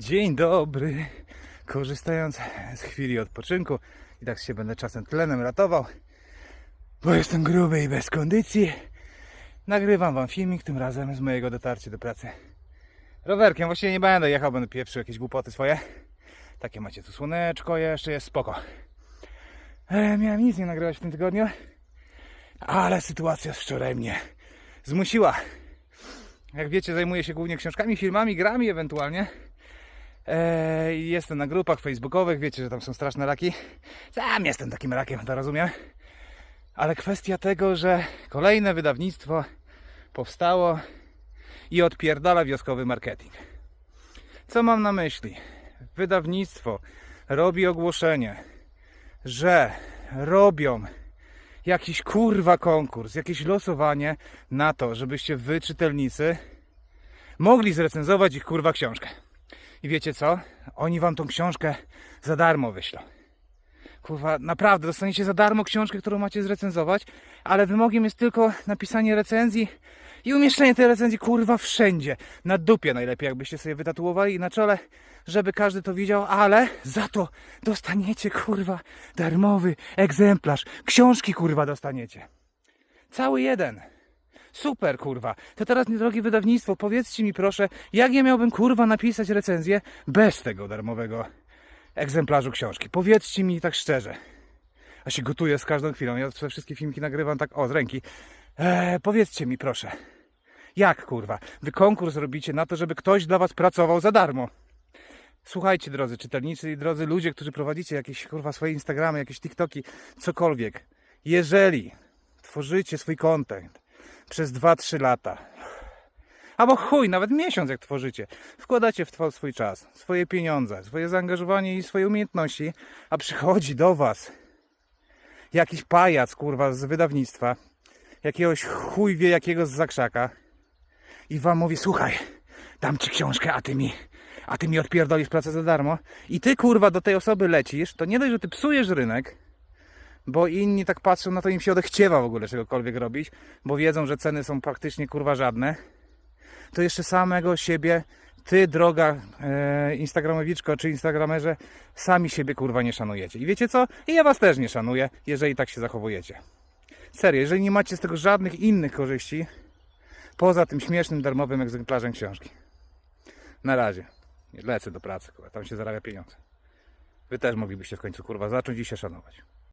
Dzień dobry. Korzystając z chwili odpoczynku i tak się będę czasem tlenem ratował, bo jestem gruby i bez kondycji, nagrywam wam filmik tym razem z mojego dotarcia do pracy. Rowerkiem właściwie nie będę jechał, będę pieprzył jakieś głupoty swoje. Takie macie tu słoneczko, jeszcze jest spoko. E, miałem nic nie nagrywać w tym tygodniu, ale sytuacja z wczoraj mnie zmusiła. Jak wiecie, zajmuję się głównie książkami, filmami, grami ewentualnie. Eee, jestem na grupach facebookowych, wiecie, że tam są straszne raki. Sam jestem takim rakiem, to rozumiem. Ale kwestia tego, że kolejne wydawnictwo powstało i odpierdala wioskowy marketing. Co mam na myśli? Wydawnictwo robi ogłoszenie, że robią jakiś kurwa konkurs, jakieś losowanie na to, żebyście wy, czytelnicy, mogli zrecenzować ich kurwa książkę. I wiecie co? Oni wam tą książkę za darmo wyślą. Kurwa, naprawdę, dostaniecie za darmo książkę, którą macie zrecenzować, ale wymogiem jest tylko napisanie recenzji i umieszczenie tej recenzji, kurwa, wszędzie. Na dupie najlepiej, jakbyście sobie wytatuowali i na czole, żeby każdy to widział, ale za to dostaniecie, kurwa, darmowy egzemplarz. Książki, kurwa, dostaniecie. Cały jeden. Super, kurwa. To teraz, drogie wydawnictwo, powiedzcie mi proszę, jak ja miałbym, kurwa, napisać recenzję bez tego darmowego egzemplarzu książki. Powiedzcie mi tak szczerze. A się gotuję z każdą chwilą. Ja te wszystkie filmiki nagrywam tak, o, z ręki. Eee, powiedzcie mi proszę. Jak, kurwa? Wy konkurs robicie na to, żeby ktoś dla was pracował za darmo. Słuchajcie, drodzy czytelnicy i drodzy ludzie, którzy prowadzicie jakieś, kurwa, swoje Instagramy, jakieś TikToki, cokolwiek. Jeżeli tworzycie swój content przez 2-3 lata, albo chuj, nawet miesiąc jak tworzycie, wkładacie w to swój czas, swoje pieniądze, swoje zaangażowanie i swoje umiejętności, a przychodzi do was jakiś pajac, kurwa, z wydawnictwa, jakiegoś chuj wie jakiego z zakrzaka i wam mówi, słuchaj, dam ci książkę, a ty mi, a ty mi odpierdolisz pracę za darmo. I ty, kurwa, do tej osoby lecisz, to nie dość, że ty psujesz rynek, bo inni tak patrzą na to, im się odechciewa w ogóle czegokolwiek robić, bo wiedzą, że ceny są praktycznie, kurwa, żadne, to jeszcze samego siebie, ty, droga e, Instagramowiczko czy Instagramerze, sami siebie kurwa nie szanujecie. I wiecie co? I ja was też nie szanuję, jeżeli tak się zachowujecie. Serio, jeżeli nie macie z tego żadnych innych korzyści, poza tym śmiesznym, darmowym egzemplarzem książki. Na razie. Lecę do pracy, kurwa, tam się zarabia pieniądze. Wy też moglibyście w końcu kurwa zacząć i się szanować.